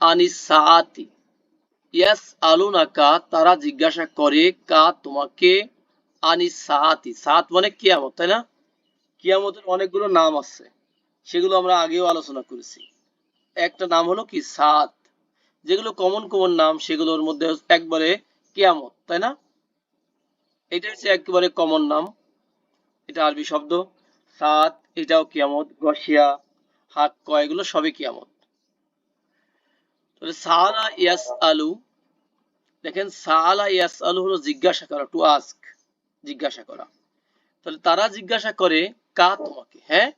আনিস সাআতি। ইয়াস আলুনাকা, তারা জিজ্ঞাসা করে, কা তোমাকে সাত মানে কিয়ামত, তাই না? কিয়ামতের অনেকগুলো নাম আছে, সেগুলো আমরা আগেও আলোচনা করেছি। একটা নাম হলো কি? সাত যেগুলো কমন কমন নাম, সেগুলোর মধ্যে একবারে কিয়ামত, তাই না? এটা হচ্ছে একেবারে কমন নাম। এটা আরবি শব্দ। সাত এটাও কিয়ামত। গসিয়া হাক কয় এগুলো সবই কিয়ামত। দেখেন জিজ্ঞাসা করা টু আস্ক জিজ্ঞাসা করা। তাহলে তারা জিজ্ঞাসা করে, কা তোমাকে হ্যাঁ?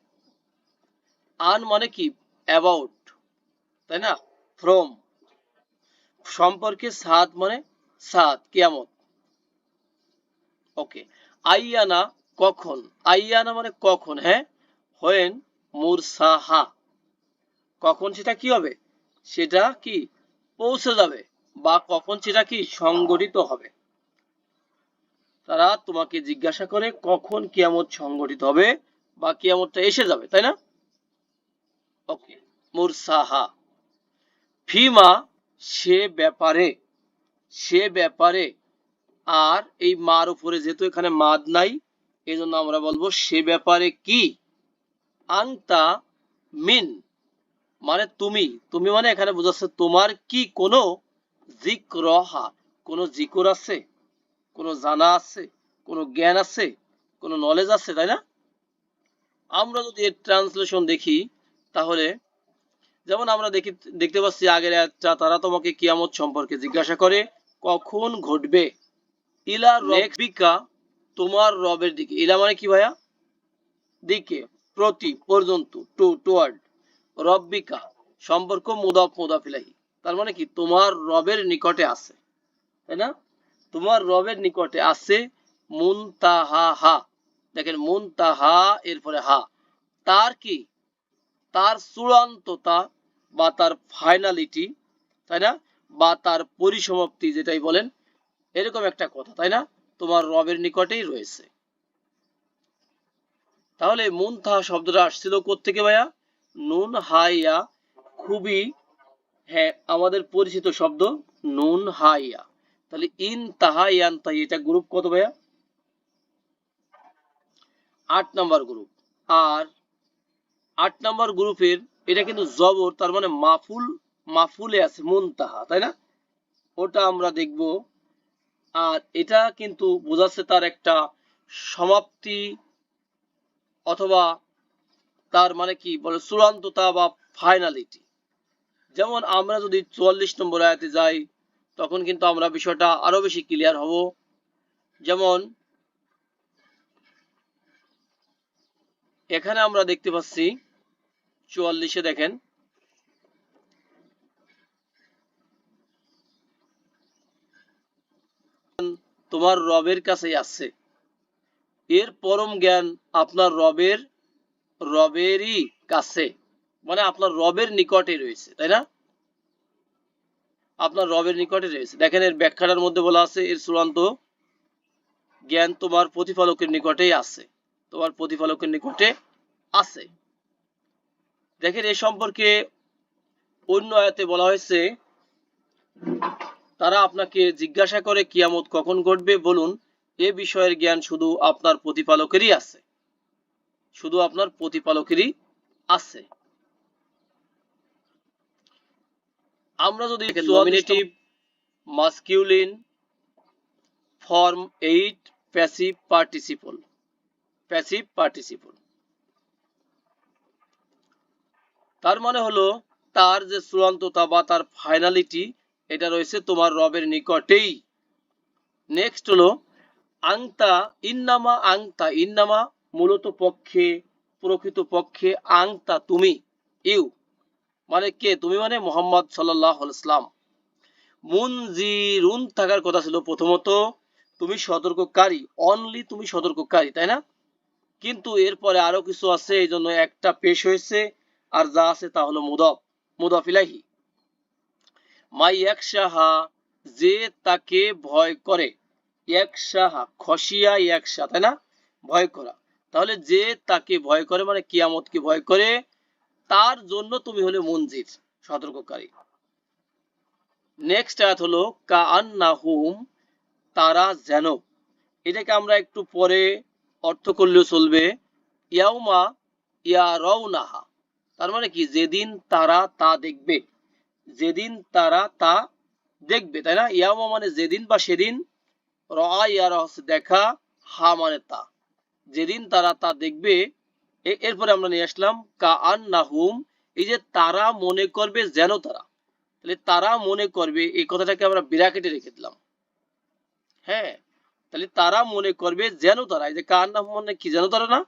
আন মানে কি? অ্যাবাউট তাই না? ফ্রম সম্পর্কে সাত মানে সাত কিয়ামত। ওকে। আইয়ানা, কখন? আইয়ানা মানে কখন হ্যাঁ? হোয়েন মুরসাহা। কখন সেটা কি হবে? সেটা কি পৌঁছে যাবে বা কখন সেটা কি সংগঠিত হবে? তারা তোমাকে জিজ্ঞাসা করে কখন কিয়ামত সংগঠিত হবে বা কিয়ামতটা এসে যাবে, তাই না? ওকে, মুরসাহা। ফিমা, সে ব্যাপারে সে ব্যাপারে আর এই মার উপরে যেহেতু এখানে মাদ নাই এই আমরা বলব সে ব্যাপারে কি? আংতা মিন মানে তুমি তুমি মানে এখানে বোঝাচ্ছে তোমার কি কোনো জিক্রহা কোনো জিকর আছে কোনো জানা আছে কোনো জ্ঞান আছে কোনো নলেজ আছে তাই না? আমরা যদি এর ট্রান্সলেশন দেখি তাহলে যেমন আমরা দেখি দেখতে পাচ্ছি আগের একটা তারা তোমাকে কিয়ামত সম্পর্কে জিজ্ঞাসা করে কখন ঘটবে? ইলা রব্বিকা তোমার রবের দিকে। ইলা মানে কি ভাইয়া? দিকে প্রতি পর্যন্ত টু টুয়ার্ড রব্বিকা, সম্পর্ক মুদাফ মুদাফিলাহি তার মানে কি? তোমার রবের নিকটে আছে। তাই না? তোমার রবের নিকটে আছে মুনতাহা হা দেখেন, মুনতাহা এরপরে হা। তার কি? তার চূড়ান্ততা বা তার ফাইনালিটি, তাই না? বা তার পরিসমাপ্তি যেটাই বলেন, এরকম একটা কথা, তাই না? তোমার রবের নিকটেই রয়েছে। তাহলে মুনতাহা শব্দটা আসছিল থেকে ভাইয়া? নুন হাইয়া খুবই হ্যাঁ আমাদের পরিচিত শব্দ নুন হাইয়া তাহলে ইন, তাহা, ইয়ান তাহি এটা গ্রুপ কত ভাইয়া? আট নাম্বার গ্রুপ। আর আট নাম্বার গ্রুপের, এটা কিন্তু জবর, তার মানে মাফুল, মাফুলে আছে, মুনতাহা, তাই না? ওটা আমরা দেখব। আর এটা কিন্তু বোঝাচ্ছে তার একটা সমাপ্তি অথবা তার মানে কি? বলে চূড়ান্ততা বা ফাইনালিটি যেমন আমরা যদি চুয়াল্লিশ নম্বর আয়াতে যাই, তখন কিন্তু আমরা বিষয়টা আরও বেশি ক্লিয়ার হব। যেমন, এখানে আমরা দেখতে পাচ্ছি, চুয়াল্লিশে দেখেন, তোমার রবের কাছেই আছে। এর পরম জ্ঞান আপনার রবের রবেরই কাছে মানে আপনার রবের নিকটে রয়েছে, তাই না? আপনার রবের নিকটে রয়েছে। দেখেন, এর ব্যাখ্যাটার মধ্যে বলা আছে, এর চূড়ান্ত জ্ঞান তোমার প্রতিফলকের নিকটেই আছে, তোমার প্রতিফলকের নিকটে আছে। দেখেন, এ সম্পর্কে অন্য আয়াতে বলা হয়েছে, তারা আপনাকে জিজ্ঞাসা করে, কিয়ামত কখন ঘটবে? বলুন, এ বিষয়ের জ্ঞান শুধু আপনার প্রতিপালকেরই আছে। শুধু আপনার প্রতিপালকেরই আছে। আমরা যদি nominative masculine form eight passive participle passive participle তার মানে হলো তার যে চূড়ান্ততা বা তার ফাইনালিটি এটা রয়েছে তোমার রবের নিকটেই। নেক্সট হলো আংতা ইন্নামা আংতা ইন্নামা মূলত পক্ষে, প্রকৃত পক্ষে আংতা তুমি। ইউ। মানে কে? তুমি মানে মোহাম্মদ সাল্লাহ ইসলাম মুনজিরুন থাকার কথা ছিল প্রথমত, তুমি সতর্ককারী। অনলি তুমি সতর্ককারী, তাই না? কিন্তু এরপরে আরও কিছু আছে এই জন্য একটা পেশ হয়েছে, আর যা আছে তা হলো মুদফ। মুদফ ইলাহি মাই একসাহা যে তাকে ভয় করে। একসাহা খসিয়া একসা তাই না? ভয় করা। তাহলে যে তাকে ভয় করে মানে কিয়ামতকে ভয় করে, তার জন্য তুমি হলে মঞ্জির সতর্ককারী। নেক্সট আয়াত হলো কা আন্নাহুম তারা যেন এটাকে আমরা একটু পরে অর্থ করলেও চলবে। ইয়াউমা ইয়া রওনাহা তার মানে কি? যেদিন তারা তা দেখবে। যেদিন তারা তা দেখবে, তাই না? ইয়াউমা মানে যেদিন বা সেদিন রা হচ্ছে দেখা, হা মানে তা। যেদিন তারা তা দেখবে এরপরে আমরা নিয়ে আসলাম কা আন্নাহুম এই যে তারা মনে করবে যেন তারা। তাহলে তারা মনে করবে, এই কথাটাকে আমরা বিরাকেটে রেখে দিলাম। হ্যাঁ তাহলে তারা মনে করবে যেন তারা, এই যে কার নাম মানে কি যেন তারা না?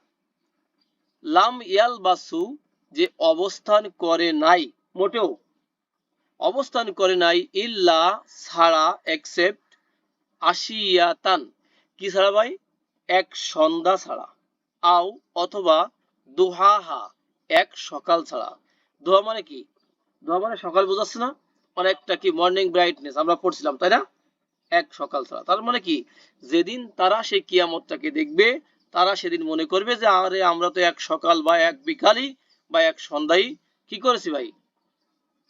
লাম ইয়াল বাসু যে অবস্থান করে নাই, মোটেও। অবস্থান করে নাই ইল্লা ছাড়া এক্সেপ্ট আশিয়াতান। কি ছাড়া ভাই? এক সন্ধ্যা ছাড়া। আও অথবা দুহাহা এক সকাল ছাড়া। দোহা মানে কি? দোহা মানে সকাল বোঝাচ্ছে না? একটা কি মর্নিং ব্রাইটনেস আমরা পড়ছিলাম, তাই না? এক সকাল ছাড়া। তার মানে কি? যেদিন তারা সেই কিয়ামতটাকে দেখবে, তারা সেদিন মনে করবে যে, আরে, আমরা তো এক সকাল বা এক বিকালই বা এক সন্ধ্যায় কি করেছি ভাই?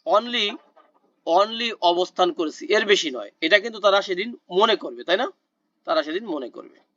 অনলি অনলি অবস্থান করেছি। এর বেশি নয়। এটা কিন্তু তারা সেদিন মনে করবে, তাই না? তারা সেদিন মনে করবে।